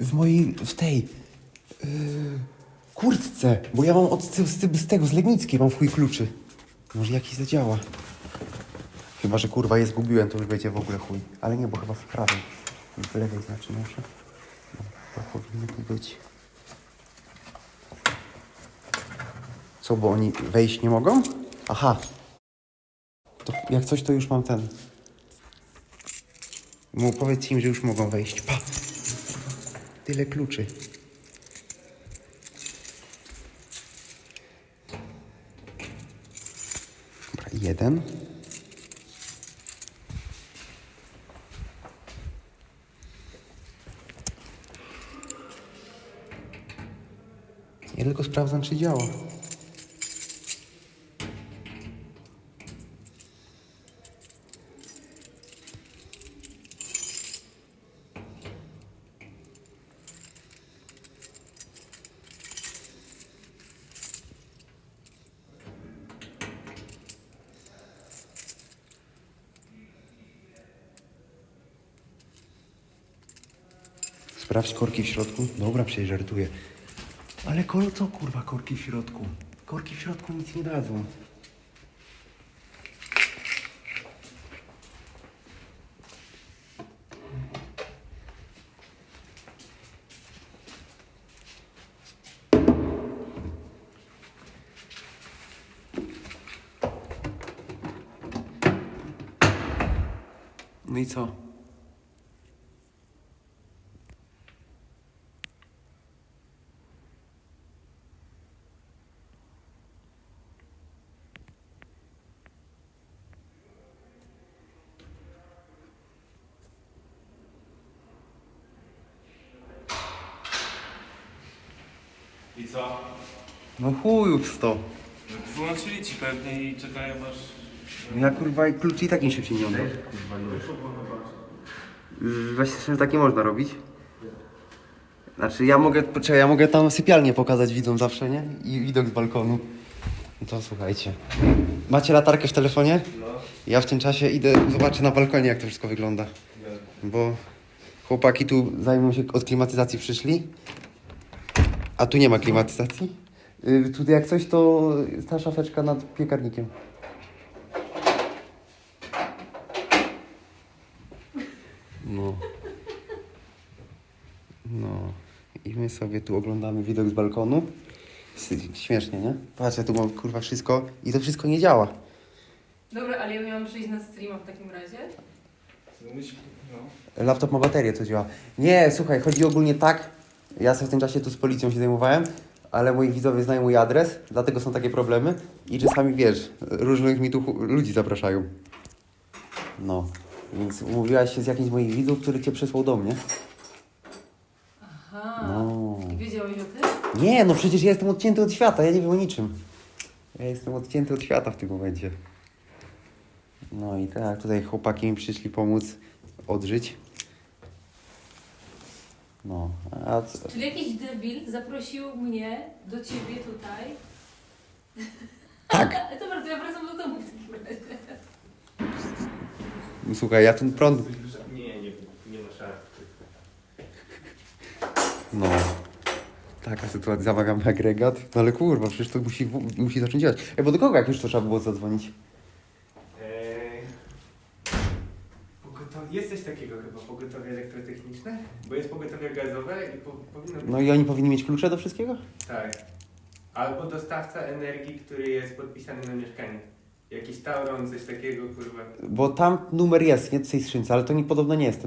w mojej, w tej yy, kurtce, bo ja mam od z, z, tego, z Legnickiej mam w chuj kluczy. Może jakiś zadziała. Chyba, że kurwa je zgubiłem, to już będzie w ogóle chuj. Ale nie, bo chyba w prawej. W lewej znaczy muszę. No, to powinno tu być. Co, bo oni wejść nie mogą? Aha. To jak coś, to już mam ten. Mu powiedz im, że już mogą wejść. Pa! Tyle kluczy. Dobra, jeden. Ja tylko sprawdzam, czy działa. Sprawdź korki w środku. Dobra, przecież żartuję. Ale kol, co kurwa korki w środku? Korki w środku nic nie dadzą. No i co? I co? No chujów sto. Wyłączyli ci pewnie i czekają aż... Ja kurwa i kluczy i tak im szybciej nie oddam. Właśnie tak nie można robić. Znaczy ja mogę, poczekaj, ja mogę tam sypialnię pokazać widzom zawsze, nie? I widok z balkonu. No to słuchajcie. Macie latarkę w telefonie? No. Ja w tym czasie idę, zobaczę na balkonie jak to wszystko wygląda. Bo chłopaki tu zajmują się, od klimatyzacji przyszli. A tu nie ma klimatyzacji. Y, tu jak coś to ta szafeczka nad piekarnikiem. No. No. I my sobie tu oglądamy widok z balkonu. S- Śmiesznie, nie? Patrz, ja tu mam kurwa wszystko i to wszystko nie działa. Dobra, ale ja miałam przyjść na streama w takim razie. Myśl... No. Laptop ma baterię, co działa. Nie, słuchaj, chodzi ogólnie tak. Ja sobie w tym czasie tu z policją się zajmowałem, ale moi widzowie znają mój adres, dlatego są takie problemy. I czasami wiesz, różnych mi tu ludzi zapraszają. No. Więc umówiłaś się z jakimś z moich widzów, który cię przesłał do mnie. Aha. No. I wiedziałeś o tym? Nie, no przecież ja jestem odcięty od świata, ja nie wiem o niczym. Ja jestem odcięty od świata w tym momencie. No i tak, tutaj chłopaki mi przyszli pomóc odżyć. No, a co? Czyli jakiś debil zaprosił mnie do ciebie tutaj. Tak. To ja wracam do domu w takim razie. Słuchaj, ja ten prąd... Nie, nie, nie ma szans. No. Taka sytuacja, zamawiam agregat. No ale kurwa, przecież to musi, musi zacząć działać. Ej, bo do kogo jak już to trzeba było zadzwonić? Eee... Pogotowie... Jest coś takiego chyba, pogotowie elektrotechniczne? Bo jest pogotowie gazowe i po, powinno być... No i oni powinni mieć klucze do wszystkiego? Tak. Albo dostawca energii, który jest podpisany na mieszkanie. Jakiś Tauron, coś takiego, kurwa. Bo tam numer jest, nie tej skrzynce, ale to nie, podobno nie jest ten